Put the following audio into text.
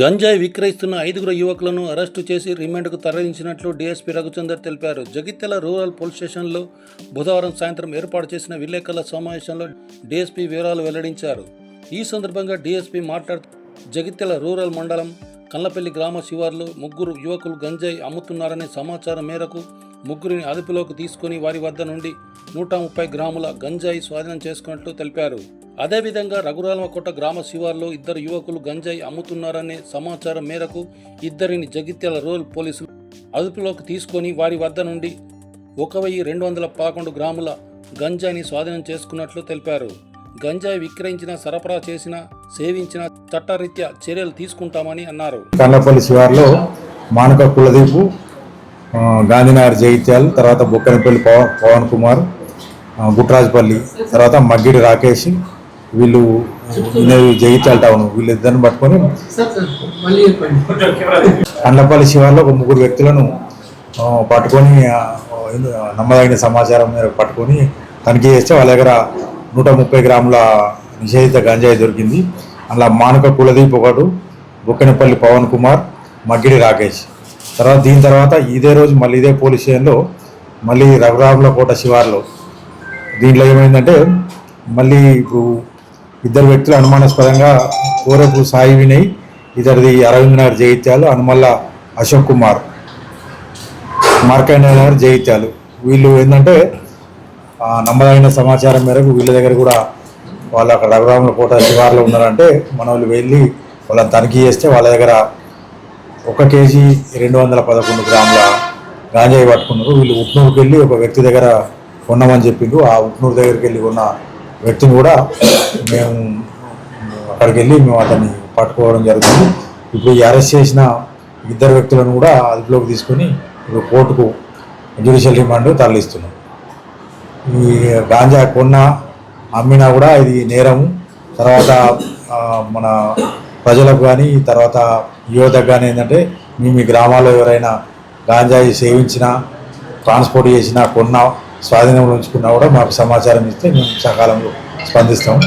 గంజాయి విక్రయిస్తున్న ఐదుగురు యువకులను అరెస్టు చేసి రిమాండ్కు తరలించినట్లు డీఎస్పీ రఘుచందర్ తెలిపారు. జగిత్యాల రూరల్ పోలీస్ స్టేషన్లో బుధవారం సాయంత్రం ఏర్పాటు చేసిన విలేకరుల సమావేశంలో డీఎస్పీ వివరాలు వెల్లడించారు. ఈ సందర్భంగా డీఎస్పీ మాట్లాడుతూ జగిత్యాల రూరల్ మండలం కల్లపల్లి గ్రామ శివార్లో ముగ్గురు యువకులు గంజాయి అమ్ముతున్నారనే సమాచారం మేరకు ముగ్గురిని అదుపులోకి తీసుకుని వారి వద్ద నుండి నూట ముప్పై గ్రాముల గంజాయి స్వాధీనం చేసుకున్నట్లు తెలిపారు. అదేవిధంగా రఘురామకోట గ్రామ శివార్లో ఇద్దరు యువకులు గంజాయి అమ్ముతున్నారనే సమాచారం మేరకు ఇద్దరిని జగిత్యాల రూరల్ పోలీసులు అదుపులోకి తీసుకొని వారి వద్ద నుండి ఒక వెయ్యి రెండు వందల పదకొండు గ్రాముల గంజాయిని స్వాధీనం చేసుకున్నట్లు తెలిపారు. గంజాయి విక్రయించిన సరఫరా చేసిన సేవించిన చట్టరీత్యా చర్యలు తీసుకుంటామని అన్నారు. కన్నపల్లి శివార్లో మానక కులదీపు గాంధీనగర్ జగిత్యాల్ తర్వాత బొక్కనపల్లి పవన్ పవన్ కుమార్ గుట్రాజపల్లి తర్వాత మగ్గిడి రాకేష్ వీళ్ళు జగిత్యాల టౌన్ వీళ్ళిద్దరిని పట్టుకొని కండ్లపల్లి శివార్లో ఒక ముగ్గురు వ్యక్తులను పట్టుకొని నమ్మదగిన సమాచారం మేరకు పట్టుకొని తనిఖీ చేస్తే వాళ్ళ దగ్గర నూట ముప్పై గ్రాముల నిషేధిత గంజాయి దొరికింది. అలా మానక కులదీప్ ఒకడు బుక్కనపల్లి పవన్ కుమార్ మగ్గిడి రాకేష్. తర్వాత దీని తర్వాత ఇదే రోజు మళ్ళీ ఇదే పోలీస్ స్టేషన్లో మళ్ళీ రఘురాముల కోట శివార్లో. దీంట్లో ఏమైందంటే మళ్ళీ ఇప్పుడు ఇద్దరు వ్యక్తులు అనుమానాస్పదంగా కోరపు సాయి వినయ్ ఇద్దరిది అరవింద్ నగర్ జైత్యాలు అనుమల్ల అశోక్ కుమార్. మార్కండ నగర్ జైత్యాలు. వీళ్ళు ఏంటంటే నమ్మదగిన సమాచారం మేరకు వీళ్ళ దగ్గర కూడా వాళ్ళు అక్కడ రఘురాముల కోట శివార్లో ఉన్నారంటే మన వాళ్ళు వెళ్ళి వాళ్ళని తనిఖీ చేస్తే వాళ్ళ దగ్గర ఒక కేజీ రెండు వందల పదకొండు గ్రాముల గాంజాయి పట్టుకున్నారు. వీళ్ళు ఉట్నూరుకి వెళ్ళి ఒక వ్యక్తి దగ్గర కొన్నామని చెప్పిండు ఆ ఉట్నూరు దగ్గరికి వెళ్ళి కొన్న వ్యక్తిని కూడా మేము అక్కడికి వెళ్ళి మేము అతన్ని పట్టుకోవడం జరుగుతుంది ఇప్పుడు ఈ అరెస్ట్ చేసిన ఇద్దరు వ్యక్తులను కూడా అదుపులోకి తీసుకొని ఇప్పుడు కోర్టుకు జ్యుడిషియల్ రిమాండ్ తరలిస్తున్నాం. ఈ గాంజా కొన్న అమ్మినా కూడా ఇది నేరము. తర్వాత మన ప్రజలకు కానీ తర్వాత యువతకు కానీ ఏంటంటే మీ మీ గ్రామాల్లో ఎవరైనా గాంజాయి సేవించినా ట్రాన్స్పోర్ట్ చేసినా కొన్నా స్వాధీనంలో ఉంచుకున్నా కూడా మాకు సమాచారం ఇస్తే మేము సకాలంలో స్పందిస్తాం.